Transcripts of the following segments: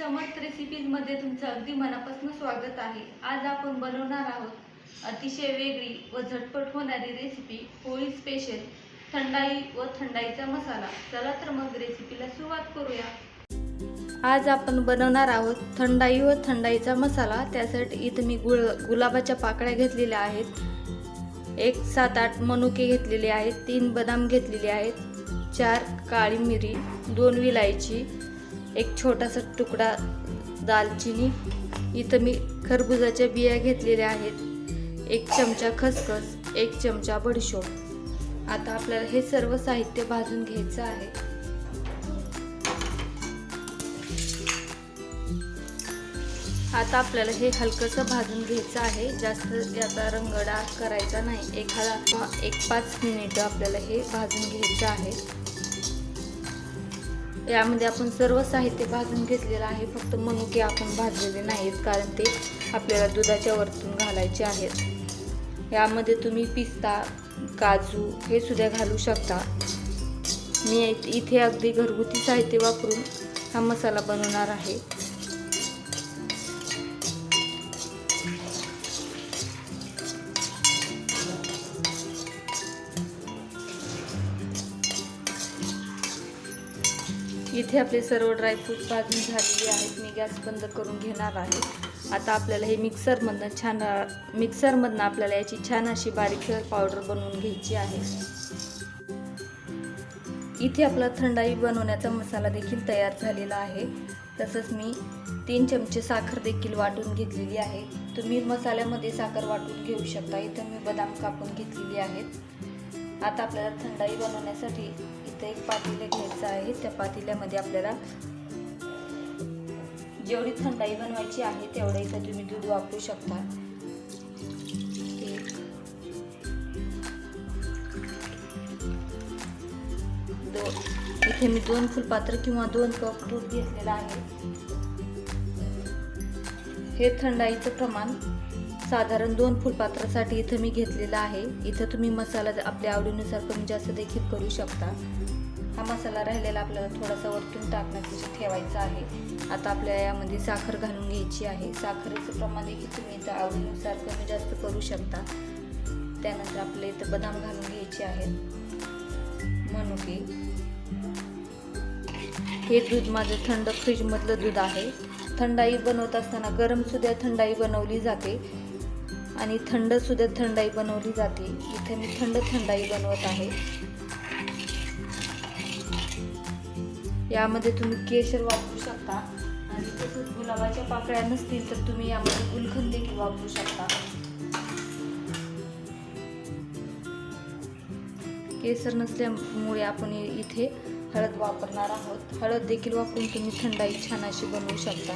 समर्थ रेसिपीजमध्ये तुमचं अगदी मनापासून स्वागत आहे. आज आपण बनवणार आहोत अतिशय वेगळी व झटपट होणारी रेसिपी होळी स्पेशल थंडाई व थंडाईचा मसाला. चला तर मग रेसिपीला सुरुवात करूया. आज आपण बनवणार आहोत थंडाई व थंडाईचा मसाला. त्यासाठी इथं मी गुळ गुलाबाच्या पाकळ्या घेतलेल्या आहेत. एक सात आठ मनुके घेतलेले आहेत. तीन बदाम घेतलेले आहेत. चार काळी मिरी दोन विलायची एक छोटासा तुकडा दालचिनी इथं मी खरबुजाच्या बिया घेतलेल्या आहेत. एक चमचा खसखस एक चमचा बडशोप. आता आपल्याला हे सर्व साहित्य भाजून घ्यायचं आहे. आता आपल्याला हे हलकंसं भाजून घ्यायचं आहे. जास्त याचा रंग डार्क करायचा नाही. एखादा एक पाच मिनिटं आपल्याला हे भाजून घ्यायचं आहे. यामध्ये आपण सर्व साहित्य भाजून घेतलेलं आहे. फक्त मनुके आपण भाजलेले नाहीत कारण ते आपल्याला दुधाच्या वरतून घालायचे आहेत. यामध्ये तुम्ही पिस्ता काजू हे सुद्धा घालू शकता. मी इथे अगदी घरगुती साहित्य वापरून हा मसाला बनवणार आहे. इथे आपले सर्व ड्रायफ्रूट भाजून झालेले आहेत. मी गॅस बंद करून घेणार आहे. आता आपल्याला हे मिक्सरमधनं छान मिक्सरमधनं आपल्याला याची छान अशी बारीक पावडर बनवून घ्यायची आहे. इथे आपला थंडाई बनवण्याचा मसाला देखील तयार झालेला आहे. तसंच मी तीन चमचे साखर देखील वाटून घेतलेली आहे. तुम्ही मसाल्यामध्ये साखर वाटून घेऊ शकता. इथं मी बदाम कापून घेतलेली आहेत. आता आपल्याला थंडाई बनवण्यासाठी इथं एक पातेलं घ्यायचं आहे. त्या पातेल्यामध्ये आपल्याला जेवढी थंडाई बनवायची आहे तेवढं इथं तुम्ही दूध वापरू शकता. एक दोन इथे मी दोन फुलपात्र किंवा दोन कप दूध घेतलेलं आहे. हे थंडाईचं प्रमाण साधारण दोन फुलपात्रासाठी इथं मी घेतलेला आहे. इथं तुम्ही मसाला आपल्या आवडीनुसार कमी जास्त देखील करू शकता. हा मसाला राहिलेला आपल्याला थोडासा वरतून टाकण्यासाठी ठेवायचा आहे. आता आपल्याला यामध्ये साखर घालून घ्यायची आहे. साखरेचं प्रमाण देखील तुम्ही इथं आवडीनुसार कमी जास्त करू शकता. त्यानंतर आपल्या इथं बदाम घालून घ्यायचे आहेत. मनुके हे दूध माझं थंड फ्रीजमधलं दूध आहे. थंडाई बनवत असताना गरम सुद्धा थंडाई बनवली जाते. आणि थंड सुद्धा थंडाई बनवली जाते. इथे मी थंड थंडाई बनवत आहे. यामध्ये तुम्ही केशर वापरू शकता. आणि तसंच गुलाबाच्या पाकळ्या नसतील तर तुम्ही यामध्ये गुलखंद देखील वापरू शकता. केसर नसल्यामुळे आपण इथे हळद वापरणार आहोत. हळद देखील वापरून तुम्ही थंडाई छान अशी बनवू शकता.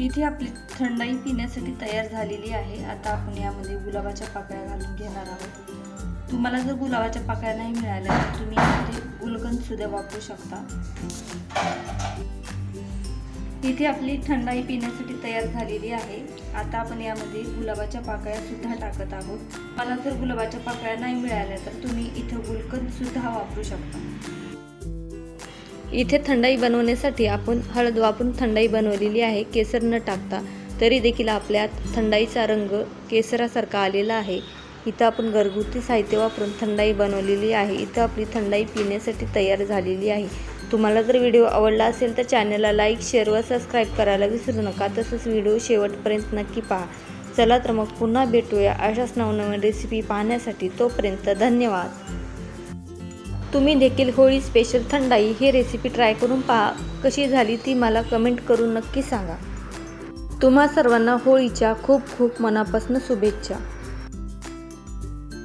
इथे आपली थंडाई पिण्यासाठी तयार झालेली आहे. आता आपण यामध्ये गुलाबाच्या पाकळ्या घालून घेणार आहोत. तुम्हाला जर गुलाबाच्या पाकळ्या नाही मिळाल्या तर तुम्ही यामध्ये गुलकंद सुद्धा वापरू शकता. इथे आपली थंडाई पिण्यासाठी तयार झालेली आहे. आता आपण यामध्ये गुलाबाच्या पाकळ्या सुद्धा टाकत आहोत. मला जर गुलाबाच्या पाकळ्या नाही मिळाल्या तर तुम्ही इथं गुलकंद सुद्धा वापरू शकता. इथे थंडाई बनवण्यासाठी आपण हळद वापरून थंडाई बनवलेली आहे केसर न टाकता. तरी देखील आपल्यात थंडाईचा रंग केसरासारखा आलेला आहे. इथं आपण घरगुती साहित्य वापरून थंडाई बनवलेली आहे. इथं आपली थंडाई पिण्यासाठी तयार झालेली आहे. तुम्हाला जर व्हिडिओ आवडला असेल तर चॅनलला लाईक शेअर व सबस्क्राईब करायला विसरू नका. तसंच व्हिडिओ शेवटपर्यंत नक्की पहा. चला तर मग पुन्हा भेटूया अशाच नवनवीन रेसिपी पाहण्यासाठी. तोपर्यंत धन्यवाद. तुम्ही देखील होळी स्पेशल थंडाई ही रेसिपी ट्राय करून पहा. कशी झाली ती मला कमेंट करून नक्की सांगा. तुम्हा सर्वांना होळीच्या खूप खूप मनापासून शुभेच्छा.